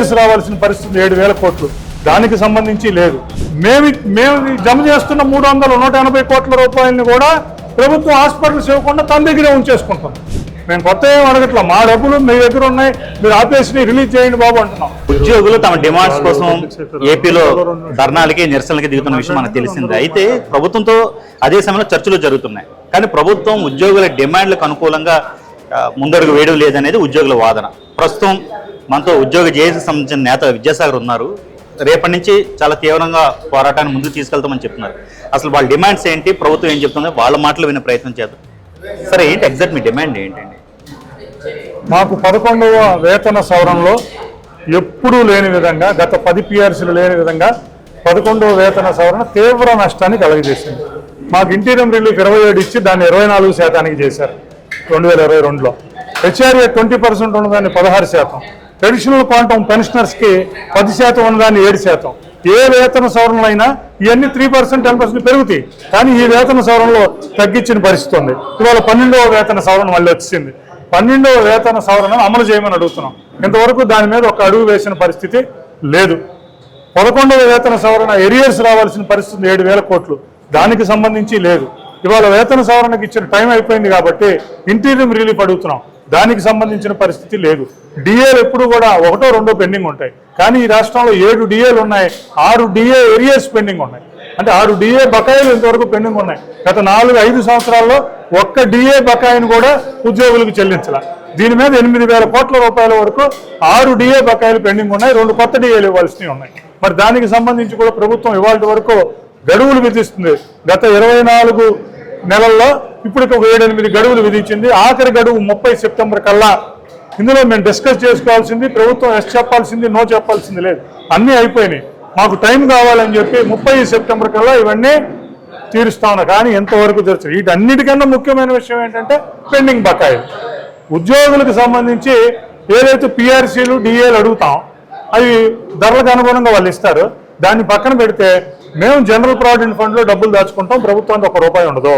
Arrears రావాల్సిన పరిస్థితి ఏడు వేల కోట్లు. దానికి సంబంధించి లేదు. మేము మేము జమ చేస్తున్న మూడు వందల నూట ఎనభై కోట్ల రూపాయలని కూడా ప్రభుత్వం హాస్పిటల్స్ ఇవ్వకుండా తన దగ్గరే ఉంచేసుకుంటాం. మేము కొత్త ఏం అడగట్లా? మా డబ్బులు మీ దగ్గర ఉన్నాయి మీరు ఆపేసి రిలీజ్ చేయండి బాబు అంటున్నాం. ఉద్యోగులు తమ డిమాండ్స్ కోసం ఏపీలో ధర్నాలకి నిరసనలకి దిగుతున్న విషయం మనకు తెలిసిందే. అయితే ప్రభుత్వంతో అదే సమయంలో చర్చలు జరుగుతున్నాయి. కానీ ప్రభుత్వం ఉద్యోగుల డిమాండ్లకు అనుకూలంగా ముందడుగు వేయడం లేదనేది ఉద్యోగుల వాదన. ప్రస్తుతం మనతో ఉద్యోగ జేఏసీకి సంబంధించిన నేత విద్యాసాగర్ ఉన్నారు. రేపటి నుంచి చాలా తీవ్రంగా పోరాటాన్ని ముందుకు తీసుకెళ్తామని చెప్తున్నారు. అసలు వాళ్ళ డిమాండ్స్ ఏంటి? ప్రభుత్వం ఏం చెప్తుందో? వాళ్ళ మాటలు వినే ప్రయత్నం చేద్దాం. సరే ఏంటి ఎగ్జాక్ట్ మీ డిమాండ్ ఏంటండి? మాకు పదకొండవ వేతన సవరణలో ఎప్పుడూ లేని విధంగా గత పది పిఆర్సీలు లేని విధంగా పదకొండవ వేతన సవరణ తీవ్ర నష్టాన్ని కలగజేసింది. మాకు ఇంటీరియం రిలీఫ్ ఇరవై ఏడు ఇచ్చి దాన్ని ఇరవై నాలుగు శాతానికి చేశారు. రెండు వేల ఇరవై రెండులో. హెచ్ఆర్ఏ ట్వంటీ పర్సెంట్ ఉన్నదాన్ని పదహారు శాతం. ట్రెడిషనల్ క్వాంటమ్ పెన్షనర్స్కి పది శాతం ఉన్నదాన్ని ఏడు శాతం. ఏ వేతన సవరణలు అయినా ఇవన్నీ త్రీ పర్సెంట్ టెన్ పర్సెంట్ పెరుగుతాయి. కానీ ఈ వేతన సవరణలో తగ్గించిన పరిస్థితి ఉంది. ఇవాళ పన్నెండవ వేతన సవరణ మళ్ళీ వచ్చింది. పన్నెండవ వేతన సవరణను అమలు చేయమని అడుగుతున్నాం. ఇంతవరకు దాని మీద ఒక అడుగు వేసిన పరిస్థితి లేదు. పదకొండవ వేతన సవరణ ఎరియర్స్ రావాల్సిన పరిస్థితి ఏడు వేల కోట్లు. దానికి సంబంధించి లేదు. ఇవాళ వేతన సవరణకు ఇచ్చిన టైం అయిపోయింది కాబట్టి ఇంటీరియం రిలీఫ్ అడుగుతున్నాం. దానికి సంబంధించిన పరిస్థితి లేదు. డిఏలు ఎప్పుడు కూడా ఒకటో రెండో పెండింగ్ ఉంటాయి. కానీ ఈ రాష్ట్రంలో ఏడు డిఏలు ఉన్నాయి ఆరు డిఏ ఏరియాస్ పెండింగ్ ఉన్నాయి. అంటే ఆరు డిఏ బకాయిలు ఇంతవరకు పెండింగ్ ఉన్నాయి. గత నాలుగు ఐదు సంవత్సరాల్లో ఒక్క డిఏ బకాయిని కూడా ఉద్యోగులకు చెల్లించాల. దీని మీద ఎనిమిది వేల కోట్ల రూపాయల వరకు ఆరు డిఏ బకాయిలు పెండింగ్ ఉన్నాయి రెండు కొత్త డిఏలు ఇవ్వాల్సినవి ఉన్నాయి. మరి దానికి సంబంధించి కూడా ప్రభుత్వం ఇవాళ వరకు గడువులు విధిస్తుంది. గత ఇరవై నాలుగు నెలల్లో ఇప్పటికి ఒక ఏడెనిమిది గడువులు విధించింది. ఆఖరి గడువు ముప్పై సెప్టెంబర్ కల్లా. ఇందులో మేము డిస్కస్ చేసుకోవాల్సింది ప్రభుత్వం ఎస్ చెప్పాల్సింది నో చెప్పాల్సింది లేదు. అన్నీ అయిపోయినాయి. మాకు టైం కావాలని చెప్పి ముప్పై సెప్టెంబర్ కల్లా ఇవన్నీ తీరుస్తా ఉన్నా. కానీ ఎంతవరకు తెరచు వీటన్నిటికన్నా ముఖ్యమైన విషయం ఏంటంటే పెండింగ్ బకాయిలు ఉద్యోగులకు సంబంధించి ఏదైతే పిఆర్సీలు డిఏలు అడుగుతాం అవి ధరలకు అనుగుణంగా వాళ్ళు ఇస్తారు. దాన్ని పక్కన పెడితే మేము జనరల్ ప్రావిడెంట్ ఫండ్లో డబ్బులు దాచుకుంటాం ప్రభుత్వానికి ఒక రూపాయి ఉండదు.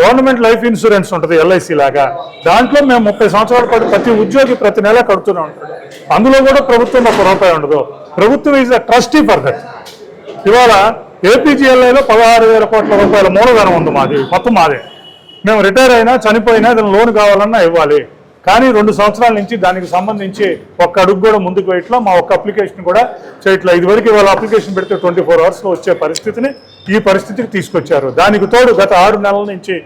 గవర్నమెంట్ లైఫ్ ఇన్సూరెన్స్ ఉంటుంది ఎల్ఐసి లాగా. దాంట్లో మేము ముప్పై సంవత్సరాల పాటు ప్రతి ఉద్యోగి ప్రతి నెల కడుతూనే ఉంటాడు. అందులో కూడా ప్రభుత్వం ఒక రూపాయి ఉండదు. ప్రభుత్వం is a trustee for that ఇవాళ ఏపీజీఎల్ఐలో పదహారు వేల కోట్ల రూపాయల మూలధనం ఉంది మాది మొత్తం మాదే. మేము రిటైర్ అయినా చనిపోయినా ఏదైనా లోన్ కావాలన్నా ఇవ్వాలి. కానీ రెండు సంవత్సరాల నుంచి దానికి సంబంధించి ఒక్క అడుగు కూడా ముందుకు వేయట్లా. మా ఒక్క అప్లికేషన్ కూడా చేయట్లా. ఇదివరకు ఇవాళ అప్లికేషన్ పెడితే ట్వంటీ ఫోర్ అవర్స్లో వచ్చే పరిస్థితిని ఈ పరిస్థితికి తీసుకొచ్చారు. దానికి తోడు గత ఆరు నెలల నుంచి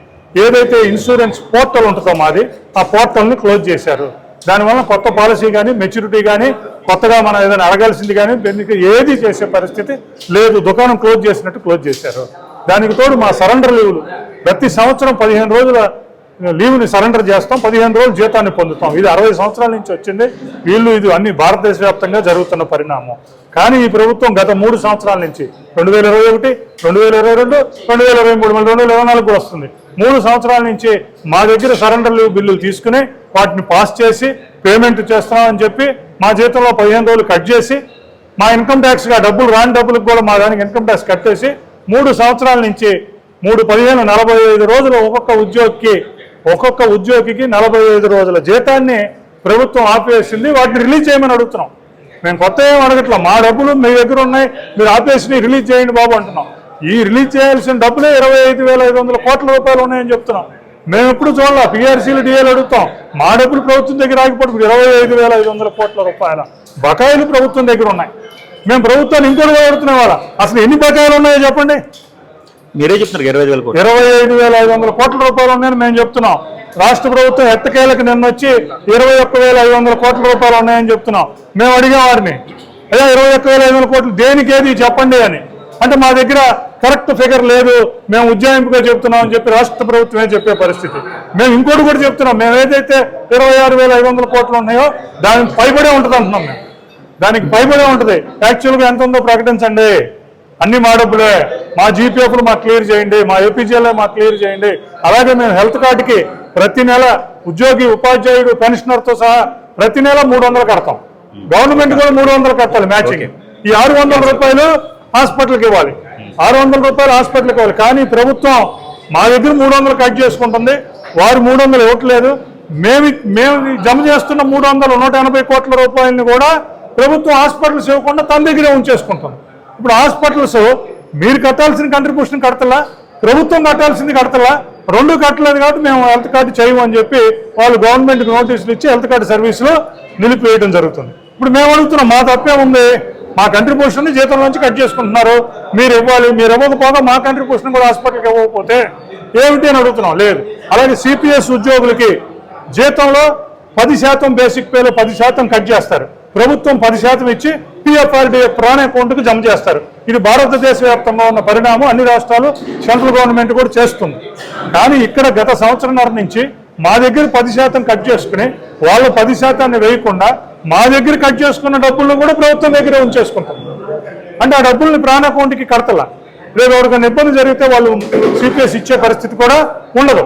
ఏదైతే ఇన్సూరెన్స్ పోర్టల్ ఉంటుందో మాది ఆ పోర్టల్ని క్లోజ్ చేశారు. దానివల్ల కొత్త పాలసీ కానీ మెచ్యూరిటీ కానీ కొత్తగా మనం ఏదైనా అడగాల్సింది కానీ దీనికి ఏది చేసే పరిస్థితి లేదు. దుకాణం క్లోజ్ చేసినట్టు క్లోజ్ చేశారు. దానికి తోడు మా సరెండర్ లీవులు ప్రతి సంవత్సరం పదిహేను రోజుల లీవ్ని సరెండర్ చేస్తాం. పదిహేను రోజులు జీతాన్ని పొందుతాం. ఇది అరవై సంవత్సరాల నుంచి వచ్చింది. వీళ్ళు ఇది అన్ని భారతదేశ వ్యాప్తంగా జరుగుతున్న పరిణామం. కానీ ఈ ప్రభుత్వం గత మూడు సంవత్సరాల నుంచి రెండు వేల ఇరవై ఒకటి రెండు వేల ఇరవై రెండు రెండు వేల ఇరవై మూడు మళ్ళీ రెండు వేల ఇరవై నాలుగు కూడా వస్తుంది. మూడు సంవత్సరాల నుంచి మా దగ్గర సరెండర్ లీవ్ బిల్లులు తీసుకుని వాటిని పాస్ చేసి పేమెంట్ చేస్తామని చెప్పి మా జీతంలో పదిహేను రోజులు కట్ చేసి మా ఇన్కమ్ ట్యాక్స్గా డబ్బులు రాని డబ్బులకు కూడా మా దానికి ఇన్కమ్ ట్యాక్స్ కట్టేసి మూడు సంవత్సరాల నుంచి మూడు పదిహేను నలభై ఐదు రోజులు ఒక్కొక్క ఉద్యోగికి ఒక్కొక్క ఉద్యోగికి నలభై ఐదు రోజుల జీతాన్ని ప్రభుత్వం ఆపేసింది వాటిని రిలీజ్ చేయమని అడుగుతున్నాం. మేము కొత్త ఏం అడగట్లా మా డబ్బులు మీ దగ్గర ఉన్నాయి మీరు ఆపేసి రిలీజ్ చేయండి బాబు అంటున్నాం. ఈ రిలీజ్ చేయాల్సిన డబ్బులే ఇరవై ఐదు వేల ఐదు వందల కోట్ల రూపాయలు ఉన్నాయని చెప్తున్నాం. మేము ఎప్పుడు చూడాల పిఆర్సీలు డిఏలు అడుగుతాం మా డబ్బులు ప్రభుత్వం దగ్గర ఆగిపోతుంది ఇరవై ఐదు వేల ఐదు వందల కోట్ల రూపాయల. బకాయిలు ప్రభుత్వం దగ్గర ఉన్నాయి. మేము ప్రభుత్వాన్ని ఇంకోటి అడుగుతున్నాం వాళ్ళ అసలు ఎన్ని బకాయిలు ఉన్నాయో చెప్పండి. మీరే చెప్తున్నారు ఇరవై వేల కోట్లు. ఇరవై ఐదు వేల ఐదు వందల కోట్ల రూపాయలు ఉన్నాయని మేము చెప్తున్నాం. రాష్ట్ర ప్రభుత్వం ఎత్తకేలకు నిన్న వచ్చి ఇరవై ఒక్క వేల ఐదు వందల కోట్ల రూపాయలు ఉన్నాయని చెప్తున్నాం. మేము అడిగాం వారిని అదే ఇరవై ఒక్క వేల ఐదు వందల కోట్లు దేనికి ఏది చెప్పండి అని. అంటే మా దగ్గర కరెక్ట్ ఫిగర్ లేదు. మేము ఉజ్జాయింపుగా చెప్తున్నాం అని చెప్పి రాష్ట్ర ప్రభుత్వమే చెప్పే పరిస్థితి. మేము ఇంకోటి కూడా చెప్తున్నాం. మేము ఏదైతే ఇరవై ఆరు వేల ఐదు వందల కోట్లు ఉన్నాయో దానికి పైబడే ఉంటుంది అంటున్నాం మేము. దానికి పైబడే ఉంటుంది. యాక్చువల్గా ఎంత ఉందో ప్రకటించండి. అన్ని మా డబ్బులే. మా జీపీఎఫ్లు మాకు క్లియర్ చేయండి మా ఏపీజీఎల్ఏ మాకు క్లియర్ చేయండి. అలాగే మేము హెల్త్ కార్డుకి ప్రతి నెల ఉద్యోగి ఉపాధ్యాయుడు పెన్షనర్తో సహా ప్రతి నెల మూడు వందలు కడతాం. గవర్నమెంట్ కూడా మూడు వందలు కట్టాలి మ్యాచింగ్. ఈ ఆరు వందల రూపాయలు హాస్పిటల్కి ఇవ్వాలి. ఆరు వందల రూపాయలు హాస్పిటల్కి ఇవ్వాలి. కానీ ప్రభుత్వం మా దగ్గర మూడు వందలు కట్ చేసుకుంటుంది. వారు మూడు వందలు ఇవ్వట్లేదు. మేము మేము జమ చేస్తున్న మూడు వందల నూట ఎనభై కోట్ల రూపాయలని కూడా ప్రభుత్వం హాస్పిటల్స్ ఇవ్వకుండా తన దగ్గరే ఉంచేసుకుంటుంది. ఇప్పుడు హాస్పిటల్స్ మీరు కట్టాల్సిన కంట్రిబ్యూషన్ కడతలా? ప్రభుత్వం కట్టాల్సింది కడతలా? రెండు కట్టలేదు కాబట్టి మేము హెల్త్ కార్డు చేయమని చెప్పి వాళ్ళు గవర్నమెంట్కి నోటీసులు ఇచ్చి హెల్త్ కార్డు సర్వీసులు నిలిపివేయడం జరుగుతుంది. ఇప్పుడు మేము అడుగుతున్నాం మా తప్పే ఉంది. మా కంట్రిబ్యూషన్ జీతం నుంచి కట్ చేసుకుంటున్నారు. మీరు ఇవ్వాలి మీరు ఇవ్వకపోగా మా కంట్రిబ్యూషన్ కూడా హాస్పిటల్కి ఇవ్వకపోతే ఏమిటి అని అడుగుతున్నాం? లేదు. అలాగే సిపిఎస్ ఉద్యోగులకి జీతంలో పది శాతం బేసిక్ పేలో పది శాతం కట్ చేస్తారు. ప్రభుత్వం పది శాతం ఇచ్చి పిఎఫ్ఆర్డీఏ ప్రాణ అకౌంట్కి జమ చేస్తారు. ఇది భారతదేశ వ్యాప్తంగా ఉన్న పరిణామం. అన్ని రాష్ట్రాలు సెంట్రల్ గవర్నమెంట్ కూడా చేస్తుంది. కానీ ఇక్కడ గత సంవత్సరంన్నర నుంచి మా దగ్గర పది శాతం కట్ చేసుకుని వాళ్ళు పది శాతాన్ని వేయకుండా మా దగ్గర కట్ చేసుకున్న డబ్బులను కూడా ప్రభుత్వం దగ్గరే ఉంచేసుకుంటాం. అంటే ఆ డబ్బుల్ని ప్రాణ అకౌంట్కి కడతలా. లేదు ఎవరికైనా ఇబ్బంది జరిగితే వాళ్ళు సిపిఎస్ ఇచ్చే పరిస్థితి కూడా ఉండదు.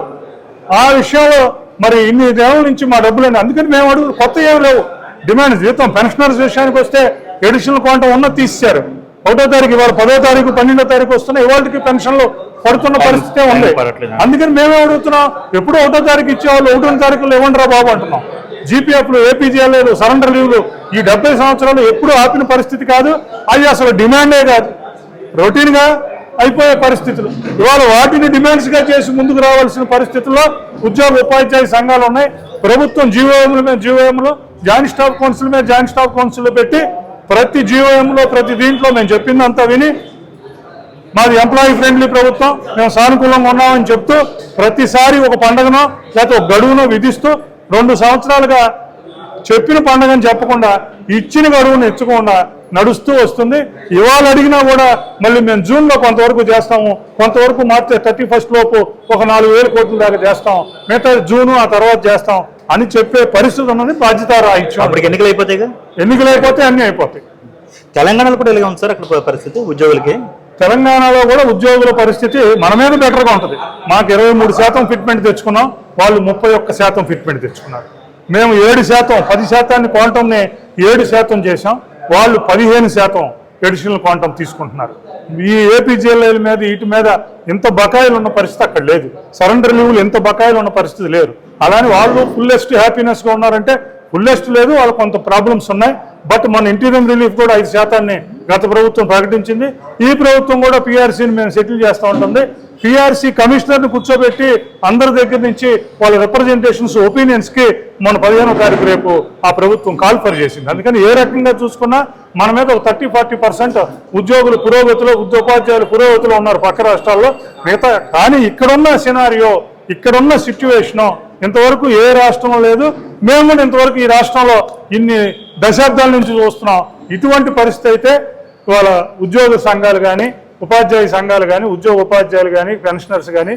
ఆ విషయంలో మరి ఇన్ని నెలల నుంచి మా డబ్బులు అందుకని మేము అడుగు కొత్త ఏమి లేవు. డిమాండ్ జీతం పెన్షనర్స్ విషయానికి వస్తే ఎడిషనల్ క్వాంటం ఉన్న తీసేశారు. ఒకటో తారీఖు ఇవాళ పదో తారీఖు పన్నెండో తారీఖు వస్తున్నాయి. ఇవాళకి పెన్షన్లు పడుతున్న పరిస్థితే ఉంది. అందుకని మేమే అడుగుతున్నాం ఎప్పుడు ఒకటో తారీఖు ఇచ్చేవాళ్ళు ఒకటో తారీఖులో ఇవ్వండి రా బాబు అంటున్నాం. జీపీఎఫ్లు ఏపీజీఎల్ సరెండర్ లీవ్లు ఈ డెబ్బై సంవత్సరాలు ఎప్పుడు ఆపిన పరిస్థితి కాదు. అది అసలు డిమాండే కాదు. రొటీన్గా అయిపోయే పరిస్థితులు. ఇవాళ వాటిని డిమాండ్స్గా చేసి ముందుకు రావాల్సిన పరిస్థితుల్లో ఉద్యోగ ఉపాధ్యాయ సంఘాలు ఉన్నాయి. ప్రభుత్వం జీవోఎంల మీద జీవోఎంలు జాయింట్ స్టాఫ్ కౌన్సిల్ మీద జాయింట్ స్టాఫ్ కౌన్సిల్ పెట్టి ప్రతి జీవోఎంలో ప్రతి దీంట్లో మేము చెప్పిందంతా విని మాది ఎంప్లాయీ ఫ్రెండ్లీ ప్రభుత్వం మేము సానుకూలంగా ఉన్నామని చెప్తూ ప్రతిసారి ఒక పండగనో లేకపోతే ఒక గడువునో విధిస్తూ రెండు సంవత్సరాలుగా చెప్పిన పండగని చెప్పకుండా ఇచ్చిన గడువును ఇచ్చకుండా నడుస్తూ వస్తుంది. ఇవాళ అడిగినా కూడా మళ్ళీ మేము జూన్లో కొంతవరకు చేస్తాము. కొంతవరకు మార్చి థర్టీ ఫస్ట్ లోపు ఒక నాలుగు వేల కోట్ల దాకా చేస్తాం. మిగతా జూను ఆ తర్వాత చేస్తాం. అని చెప్పే పరిస్థితి ఉన్నది బాధ్యత రాయించాం అప్పటికి ఎన్నికలు అయిపోతాయిగా ఎన్నికలు అయిపోతే అన్నీ అయిపోతాయి. తెలంగాణలో కూడా ఇలాగే ఉంది సార్ అక్కడ పరిస్థితి ఉద్యోగులకి? తెలంగాణలో కూడా ఉద్యోగుల పరిస్థితి మన మీద బెటర్గా ఉంటుంది. మాకు ఇరవై మూడు శాతం ఫిట్మెంట్ తెచ్చుకున్నాం వాళ్ళు ముప్పై ఒక్క శాతం ఫిట్మెంట్ తెచ్చుకున్నారు. మేము ఏడు శాతం పది శాతాన్ని క్వాంటమ్ని ఏడు శాతం చేశాం వాళ్ళు పదిహేను శాతం ఎడిషనల్ క్వాంటమ్ తీసుకుంటున్నారు. ఈ ఏపీజీఎల్ఐల మీద వీటి మీద ఇంత బకాయిలు ఉన్న పరిస్థితి అక్కడ లేదు. సరెండర్ లీవ్లు ఇంత బకాయిలు ఉన్న పరిస్థితి లేరు అలానే వాళ్ళు ఫుల్లెస్ట్ హ్యాపీనెస్గా ఉన్నారంటే ఫుల్లెస్ట్ లేదు వాళ్ళకి కొంత ప్రాబ్లమ్స్ ఉన్నాయి. బట్ మన ఇంటీరియం రిలీఫ్ కూడా ఐదు శాతాన్ని గత ప్రభుత్వం ప్రకటించింది. ఈ ప్రభుత్వం కూడా పీఆర్సీని మేము సెటిల్ చేస్తూ ఉంటుంది. పీఆర్సీ కమిషనర్ని కూర్చోబెట్టి అందరి దగ్గర నుంచి వాళ్ళ రిప్రజెంటేషన్స్ ఒపీనియన్స్కి మన పదిహేనో తారీఖు రేపు ఆ ప్రభుత్వం కాల్ఫర్ చేసింది. అందుకని ఏ రకంగా చూసుకున్నా మన మీద ఒక థర్టీ ఫార్టీ పర్సెంట్ ఉద్యోగులు పురోగతిలో ఉద్యోపాధ్యాయులు పురోగతిలో ఉన్నారు పక్క రాష్ట్రాల్లో. మిగతా కానీ ఇక్కడున్న సినారియో ఇక్కడున్న సిచ్యువేషను ఇంతవరకు ఏ రాష్ట్రంలో లేదు. మేము కూడా ఇంతవరకు ఈ రాష్ట్రంలో ఇన్ని దశాబ్దాల నుంచి చూస్తున్నాం. ఇటువంటి పరిస్థితి అయితే ఇవాళ ఉద్యోగ సంఘాలు కానీ ఉపాధ్యాయ సంఘాలు కానీ ఉద్యోగ ఉపాధ్యాయులు కానీ పెన్షనర్స్ కానీ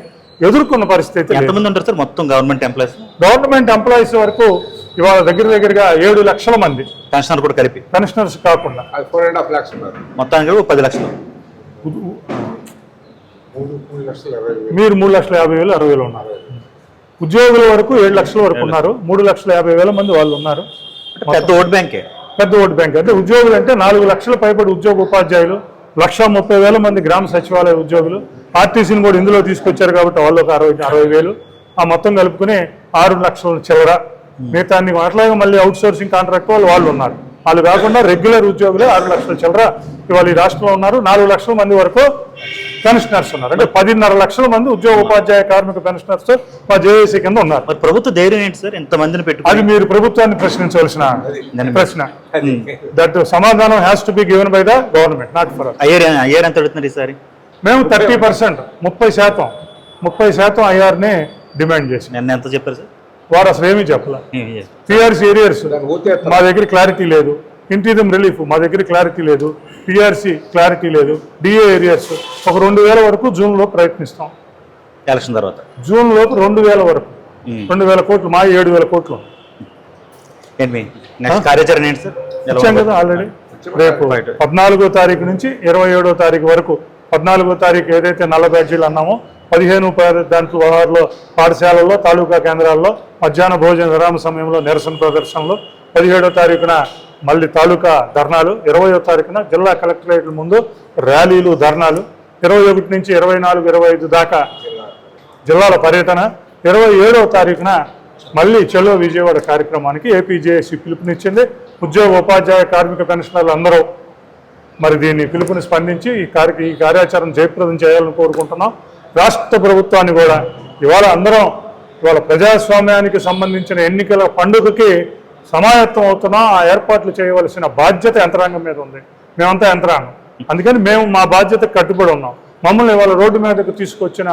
ఎదుర్కొన్న పరిస్థితి అయితే లేదు. ఎంతమంది ఉంటారు సార్ మొత్తం గవర్నమెంట్ ఎంప్లాయీస్? గవర్నమెంట్ ఎంప్లాయీస్ వరకు ఇవాళ దగ్గర దగ్గరగా ఏడు లక్షల మంది. పెన్షనర్ కూడా కలిపి? పెన్షనర్స్ కాకుండా. అది ఫోర్ అండ్ హాఫ్ మొత్తానికి పది లక్షలు. మీరు మూడు లక్షల యాభై వేలు అరవై వేలు ఉన్నారు. ఉద్యోగుల వరకు ఏడు లక్షల వరకు ఉన్నారు. మూడు లక్షల యాభై వేల మంది వాళ్ళు ఉన్నారు. పెద్ద ఓట్ బ్యాంకే? పెద్ద ఓటు బ్యాంక్. అంటే ఉద్యోగులు అంటే నాలుగు లక్షల పైబడి ఉద్యోగ ఉపాధ్యాయులు లక్ష ముప్పై వేల మంది గ్రామ సచివాలయ ఉద్యోగులు. ఆర్టీసీని కూడా ఇందులో తీసుకొచ్చారు కాబట్టి వాళ్ళు ఒక అరవై అరవై వేలు. ఆ మొత్తం కలుపుకుని ఆరు లక్షల చిల్లర. మిగతా అన్ని మళ్ళీ అవుట్ సోర్సింగ్ కాంట్రాక్ట్ వాళ్ళు వాళ్ళు ఉన్నారు. వాళ్ళు కాకుండా రెగ్యులర్ ఉద్యోగులు ఆరు లక్షల చిల్లర ఇవాళ ఈ రాష్ట్రంలో ఉన్నారు. నాలుగు లక్షల మంది వరకు పెన్షనర్స్ ఉన్నారు. అంటే పదిన్నర లక్షల మంది ఉద్యోగ ఉపాధ్యాయ కార్మిక పెన్షనర్స్ మా జేఏసీ కింద ఉన్నారు. మరి ప్రభుత్వ ధైర్యం ఏంటి సార్? ఎంతమందిని అది పెట్టుకుని? మీరు ప్రభుత్వాన్ని ప్రశ్నించవలసిన ప్రశ్న. అది దట్ సమాధానం has to be given by the government not for అయ్యారు అయ్యారు ఎంత అడుగుతున్నారు ఈసారి? మేము థర్టీ పర్సెంట్ ముప్పై శాతం ముప్పై శాతం ఐఆర్ని డిమాండ్ చేసి నిన్న ఎంత చెప్పారు సార్? వారు అసలు ఏమీ చెప్పలే. పిఆర్సీ ఏరియర్స్ మా దగ్గర క్లారిటీ లేదు. ఇంటీరియం రిలీఫ్ మా దగ్గర క్లారిటీ లేదు. పిఆర్సీ క్లారిటీ లేదు. డిఏ ఏరియర్స్ ఒక రెండు వేల వరకు జూన్లో ప్రయత్నిస్తాం. ఎలక్షన్ తర్వాత. జూన్ లోపు రెండు వేల వరకు. రెండు వేల కోట్లు మా ఏడు వేల కోట్లు. కార్యాచరణ ఏంటి సార్? ఇచ్చాం? కదా ఆల్రెడీ రేపు పద్నాలుగో తారీఖు నుంచి ఇరవై ఏడో తారీఖు వరకు పద్నాలుగో తారీఖు ఏదైతే నల్ల బ్యాడ్జీలు అన్నామో పదిహేను దాని వ్యవహారంలో పాఠశాలల్లో తాలూకా కేంద్రాల్లో మధ్యాహ్న భోజన విరామ సమయంలో నిరసన ప్రదర్శనలు. పదిహేడో తారీఖున మళ్ళీ తాలూకా ధర్నాలు. ఇరవయో తారీఖున జిల్లా కలెక్టరేట్ల ముందు ర్యాలీలు ధర్నాలు. ఇరవై ఒకటి నుంచి ఇరవై నాలుగు ఇరవై ఐదు దాకా జిల్లాల పర్యటన. ఇరవై ఏడవ తారీఖున మళ్ళీ చెలో విజయవాడ కార్యక్రమానికి ఏపీజేఏసీ పిలుపునిచ్చింది. ఉద్యోగ ఉపాధ్యాయ కార్మిక పెన్షనర్లు అందరూ మరి దీన్ని పిలుపుని స్పందించి ఈ కార్య ఈ కార్యాచరణ జయప్రదం చేయాలని కోరుకుంటున్నాం. రాష్ట్ర ప్రభుత్వాన్ని కూడా ఇవాళ అందరం ఇవాళ ప్రజాస్వామ్యానికి సంబంధించిన ఎన్నికల పండుగకి సమాయత్తం అవుతున్నా ఆ ఏర్పాట్లు చేయవలసిన బాధ్యత యంత్రాంగం మీద ఉంది. మేమంతా యంత్రాంగం. అందుకని మేము మా బాధ్యతకు కట్టుబడి ఉన్నాం. మమ్మల్ని ఇవాళ రోడ్డు మీదకు తీసుకొచ్చిన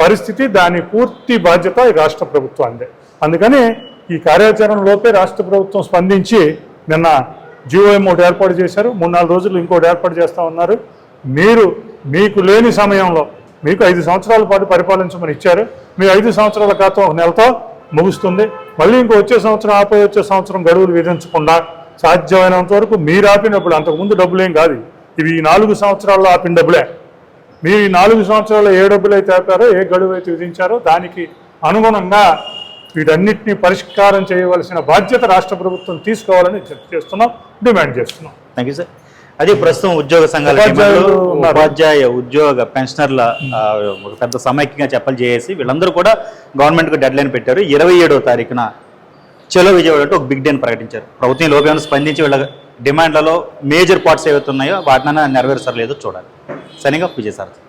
పరిస్థితి దాని పూర్తి బాధ్యత ఈ రాష్ట్ర ప్రభుత్వాన్ని అందుకని ఈ కార్యాచరణలోపే రాష్ట్ర ప్రభుత్వం స్పందించి నిన్న జీఓఎం ఒకటి ఏర్పాటు చేశారు. మూడు నాలుగు రోజులు ఇంకోటి ఏర్పాటు చేస్తా ఉన్నారు. మీరు మీకు లేని సమయంలో మీకు ఐదు సంవత్సరాల పాటు పరిపాలించమని ఇచ్చారు. మీ ఐదు సంవత్సరాల కాలం ఒక నెలతో ముగుస్తుంది. మళ్ళీ ఇంకో వచ్చే సంవత్సరం ఆపై వచ్చే సంవత్సరం గడువులు విధించకుండా సాధ్యమైనంత వరకు మీరు ఆపినప్పుడు అంతకుముందు డబ్బులు ఏం కాదు. ఇవి ఈ నాలుగు సంవత్సరాల్లో ఆపిన డబ్బులే. మీరు ఈ నాలుగు సంవత్సరాల్లో ఏ డబ్బులు అయితే ఆపారో ఏ గడువు అయితే విధించారో దానికి అనుగుణంగా వీటన్నిటిని పరిష్కారం చేయవలసిన బాధ్యత రాష్ట్ర ప్రభుత్వం తీసుకోవాలని చేస్తున్నాం డిమాండ్ చేస్తున్నాం. థ్యాంక్ యూ సార్ అదే ప్రస్తుతం ఉద్యోగ సంఘాల. ఉపాధ్యాయ ఉద్యోగ పెన్షనర్ల ఒక పెద్ద సమైక్యంగా చెప్పలు చేసి వీళ్ళందరూ కూడా గవర్నమెంట్కి డెడ్ లైన్ పెట్టారు. ఇరవై ఏడవ తారీఖున చలో విజయవాడ ఒక బిగ్ డేని ప్రకటించారు. ప్రభుత్వం ఈ లోపు ఏమైనా స్పందించి వీళ్ళ డిమాండ్లలో మేజర్ పార్ట్స్ ఏవైతే ఉన్నాయో వాటినైనా నెరవేరుస్తారు లేదో చూడాలి. సరిగా విజయసారథి.